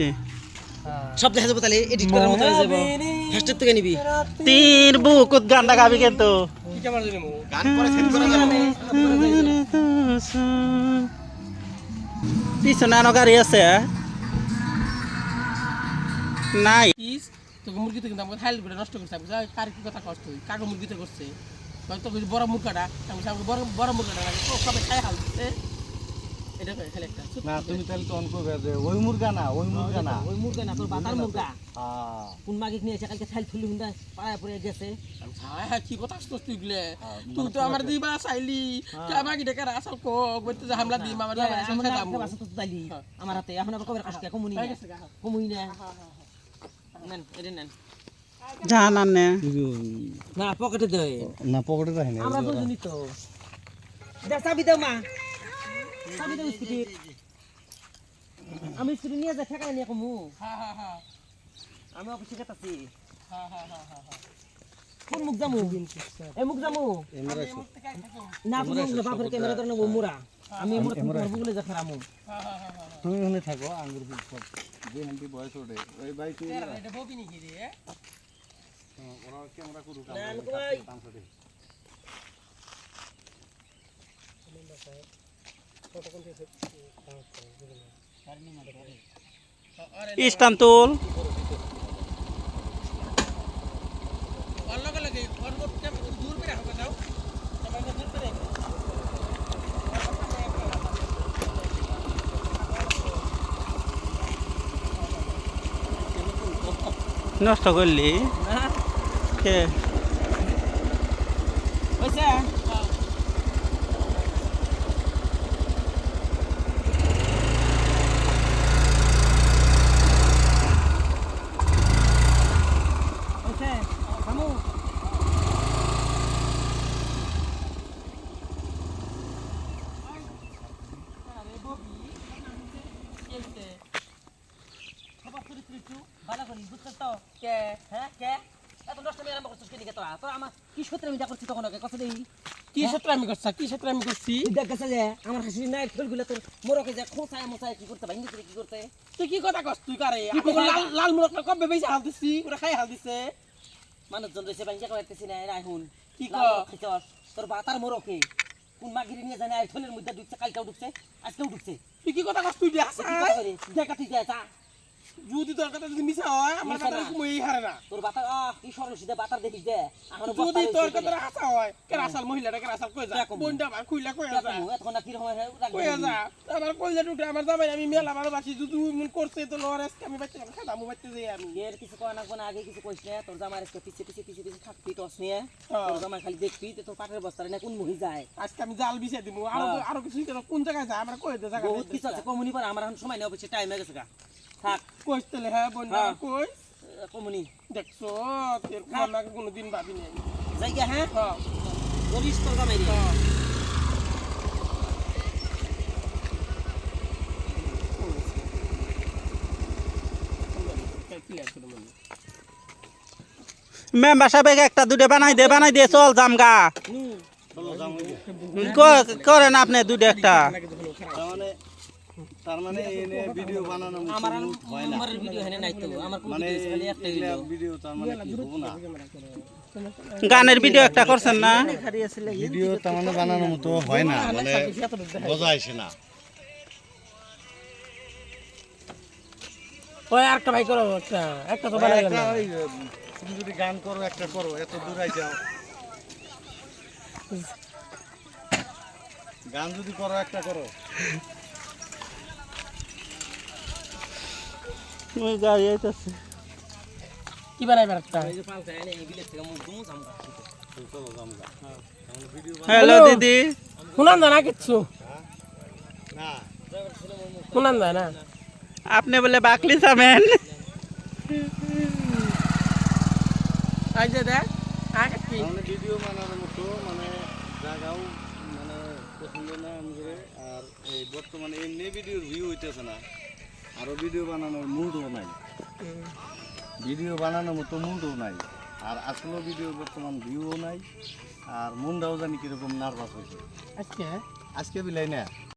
বেশি সব দেখা যাবে তাহলে এডিট করার মতো হয়ে যাবে। ফার্স্টের থেকে নিবি। তীর বুকুত গানটা গাবি কিন্তু। পিছনে আনো গাড়ি আছে নাই। পিস তোকে মুরগিতে কিন্তু আমাকে হাইল করে নষ্ট করছে। আমি কার কি কথা কষ্ট কাকে মুরগিতে করছে? তো বলছি, বড় মুরগাটা আমাকে বড় বড় মুরগাটা লাগে। সবাই খাই হাল দিচ্ছে এটা খালি একটা। না তুমি তাহলে তো অঙ্ক যে ওই মুরগা না ওই মুরগা না। ওই মুরগা না তোর বাতার মুরগা। হ্যাঁ। কোন মাগিক নিয়ে এসে কালকে থাইল থুলি হুন্দা পাড়ায় পড়ে গেছে। হায় হায় কি কথা আসছিস তুই গুলে? তুই তো আমার দিবা চাইলি আমাকে ডেকে আসল কো বলতে যে হামলা দিম আমার আমার হাতে এখন আবার কবে কাজকে কমুনি না। না। নেন এটা নেন। জান আনে না। পকেটে দে। না পকেটে রাখি না আমরা দুজনই তো। দে চাবি মা। চাবি দাও স্কুটি। আমি স্কুটি নিয়ে যাই ঠেকাই নিয়ে কমু। হ্যাঁ হ্যাঁ হ্যাঁ আমি অফিসে হ্যাঁ হ্যাঁ হ্যাঁ হ্যাঁ হ্যাঁ কোন মুখ জামু? এই মুখ জামু? না তুমি বাপের ক্যামেরা ধরে নেব মুরা আমি মুরা তুমি তোমার বুগলে যা খারামু তুমি ওখানে থাকো আঙ্গুর সব। যে হান্টি বয়স ওঠে ওই ভাই তুমি এটা ববি নাকি রে? ওরা ক্যামেরা করুক স্টান তুল ওর লগে লগে ওর মোট দূর করে রাখো নষ্ট করলি? কে হইছে হইছে কামু আরে ববি কেলতে খবর করি তুই একটু ভালো করি বুঝছিস তো কে? হ্যাঁ কে? এত নষ্ট মেয়ে আরম্ভ করছিস কেন তোরা? তোরা আমার কি সূত্রে আমি যা করছি তখন ওকে কথা দেই কি সত্য আমি করছি? কি সত্য আমি করছি? দেখ গেছে যে আমার হাসি নাই ফুলগুলো তোর মোরকে যে খোঁচায় মোচায় কি করতে ভাঙি কি করতে? তুই কি কথা কস? তুই কারে? লাল লাল মুরগ না কবে বেশি হাল দিছি? ওরা খাই হাল দিছে। মানুষজন রয়েছে ভাঙি করতেছি না এরা এখন কি খাইছস? তোর বাতার মোরকে কোন মাগিরি নিয়ে জানে আইফোনের মধ্যে ঢুকছে কালকেও ঢুকছে আজকেও ঢুকছে তুই কি কথা কস? তুই দেখ তো কি কথা করি? দেখা তুই যা, যা। যদি তোর কথা যদি মিছা হয় আমার কথা না। কুমই হারে না। তোর বাতার আহ কি সরল সিধে বাতার দেখিস দে। এখনও যদি তোর কথা হাসা হয় কে রাসাল মহিলাটা কে রাসাল কই যা। বোনটা আমার খুইলা কই যা এতক্ষণ না কীরকম হয়ে কই যা। আমার কইলা টুটে আমার জামাই আমি মেলা ভালোবাসি যদি মন করছে তো লরেস আমি বাচ্চা খাদা মু বাচ্চা যাই আমি। এর কিছু কয় না কোন আগে কিছু কইস না। তোর জামাই আজকে পিছে পিছে পিছে পিছে থাকবি টস নিয়ে। তোর জামাই খালি দেখবি তো তোর পাটের বস্তারে না কোন মহি যায়। আজকে আমি জাল বিছাই দিমু। আরও। আরও কিছু কোন জায়গায় যায়? আমরা কই দে জায়গা বহুত কিছু আছে কমুনি পার আমার এখন সময় নেই অবশ্যই টাইম হয়ে গেছে গা। থাক। কইস হ্যাঁ হ্যাঁ। কই দেখছ তোর কোন কোনো দিন ভাবি নাই। জায়গা হ্যাঁ? হ্যাঁ। বলিস তোর মেম্বার সাহেব একটা দুটো বানাই দে বানাই দে চল জামগা। চলো ক- করেন আপনি দুটো একটা। তার মানে এনে ভিডিও বানানো আমার আমার ভিডিও হেনে নাই তো আমার কোন মানে ভিডিও খালি একটা ভিডিও তার মানে কি হব না? গানের ভিডিও একটা করছেন না? ভিডিও তার মানে বানানোর মতো হয় না মানে বোঝা আসে না। ওই আরেকটা ভাই করো একটা একটা তো বানাই গেল। তুমি যদি গান করো একটা করো এত দূর আই যাও। গান যদি করো একটা করো। মুখ দুমু জামগা চলো জামগা ভিডিও হ্যালো দিদি। শুনান যায় না কিচ্ছু? শুনান যায় না। আপনি বলে বাকলি চামেন এই যে দেখ মানে ভিডিও বানানোর মতো মানে জায়গাও মানে পছন্দ না আর এই বর্তমানে এমনি ভিডিওর ভিউ হইতেছে না। আরও ভিডিও বানানোর মুডও নাই। ভিডিও বানানোর মতো মুডও নাই। আর আসলে ভিডিও বর্তমান ভিউও নাই। আর মনটাও জানি কীরকম নার্ভাস হয়েছে। আজকে? আজকে বিলাই না।